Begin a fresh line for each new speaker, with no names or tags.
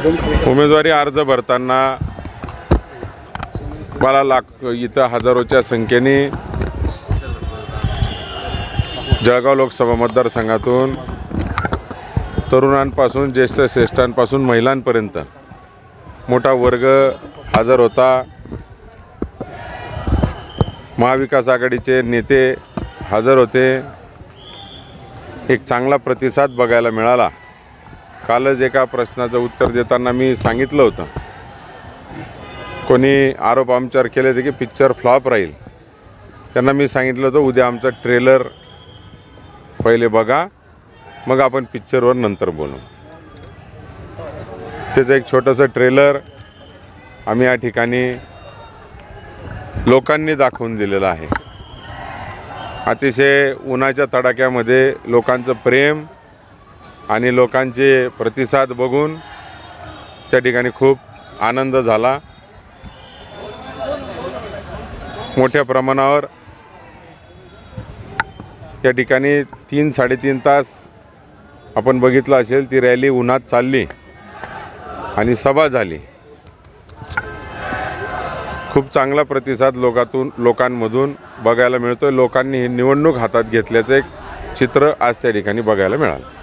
उमेदवारी अर्ज भरताना मला लाख इथं हजारोच्या संख्येने जळगाव लोकसभा मतदारसंघातून तरुणांपासून ज्येष्ठ श्रेष्ठांपासून महिलांपर्यंत मोठा वर्ग हजर होता. महाविकास आघाडीचे नेते हजर होते. एक चांगला प्रतिसाद बघायला मिळाला. कालच एका प्रश्नाचं उत्तर देताना मी सांगितलं होतं. कोणी आरोप आमच्यावर केले होते की पिक्चर फ्लॉप राहील. त्यांना मी सांगितलं होतं उद्या आमचं ट्रेलर पहिले बघा मग आपण पिक्चरवर नंतर बोलू. त्याचं एक छोटंसं ट्रेलर आम्ही या ठिकाणी लोकांनी दाखवून दिलेलं आहे. अतिशय उन्हाच्या तडाख्यामध्ये लोकांचं प्रेम आणि लोकांचे प्रतिसाद बघून त्या ठिकाणी खूप आनंद झाला. मोठ्या प्रमाणावर या ठिकाणी तीन साडेतीन तास आपण बघितलं असेल ती रॅली उन्हात चालली आणि सभा झाली. खूप चांगला प्रतिसाद लोकातून लोकांमधून बघायला मिळतोय. लोकांनी ही निवडणूक हातात घेतल्याचं एक चित्र आज त्या ठिकाणी बघायला मिळालं.